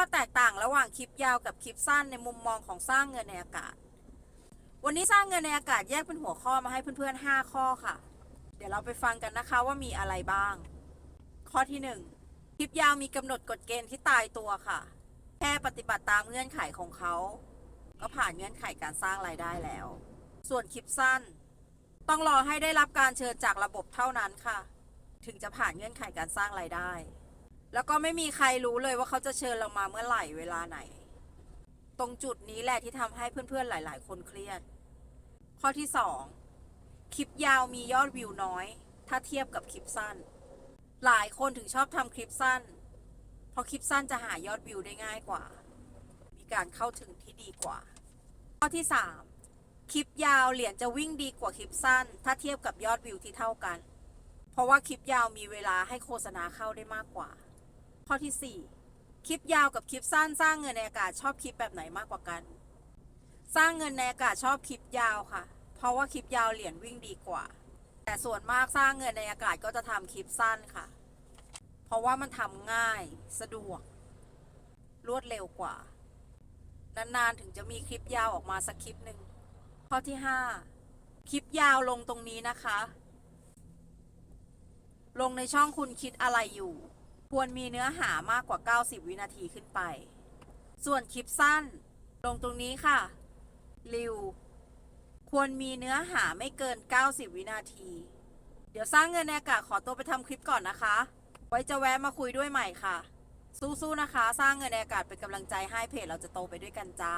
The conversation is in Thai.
อแตกต่างระหว่างคลิปยาวกับคลิปสั้นในมุมมองของสร้างเงินในอากาศ วันนี้สร้างเงินในอากาศแยกเป็นหัวข้อมาให้เพื่อนๆ 5 ข้อค่ะ เดี๋ยวเราไปฟังกันนะคะว่ามีอะไรบ้าง ข้อที่ 1 คลิปยาวมีกำหนดกฎเกณฑ์ที่ตายตัวค่ะ แค่ปฏิบัติตามเงื่อนไขของเขา ก็ผ่านเงื่อนไขการสร้างรายได้แล้ว ส่วนคลิปสั้น ต้องรอให้ได้รับการเชิญจากระบบเท่านั้นค่ะ ถึงจะผ่านเงื่อนไขการสร้างรายได้ แล้วก็ไม่มีใครรู้เลยว่าเขาจะเชิญเรามาเมื่อไหร่เวลาไหน ตรงจุดนี้แหละที่ทำให้เพื่อนๆหลาย ๆ คนเครียด ข้อที่ 2 คลิปยาวมียอดวิวน้อย ถ้าเทียบกับคลิปสั้น หลายคนถึงชอบทำคลิปสั้น เพราะคลิปสั้นจะหายอดวิวได้ง่ายกว่า มีการเข้าถึงที่ดีกว่า ข้อที่ 3 คลิปยาวเหรียญจะวิ่งดีกว่าคลิปสั้น ถ้าเทียบกับยอดวิวที่เท่ากัน เพราะว่าคลิปยาวมีเวลาให้โฆษณาเข้าได้มากกว่า ข้อที่ 4 คลิปยาวกับคลิปสั้นสร้างเงินในอากาศชอบคลิปแบบไหนมากกว่ากัน สร้างเงินในอากาศชอบคลิปยาวค่ะ เพราะว่าคลิปยาวเหรียญวิ่งดีกว่า แต่ส่วนมากสร้างเงินในอากาศก็จะทำคลิปสั้นค่ะ เพราะว่ามันทำง่ายสะดวก รวดเร็วกว่า นานๆถึงจะมีคลิปยาวออกมาสักคลิปหนึ่งข้อที่ 5 คลิปยาวลงตรงนี้นะคะ ลงในช่องคุณคิดอะไรอยู่ ควรมีเนื้อหามากกว่า 90 วินาทีขึ้นไป ส่วนคลิปสั้น ลงตรงนี้ค่ะ ริว ควรมีเนื้อหาไม่เกิน 90 วินาที เดี๋ยวสร้างเงินในอากาศขอตัวไปทำคลิปก่อนนะคะ ไว้จะแวะมาคุยด้วยใหม่ค่ะ สู้ๆนะคะ สร้างเงินในอากาศเป็นกำลังใจให้เพจเราจะโตไปด้วยกันจ้า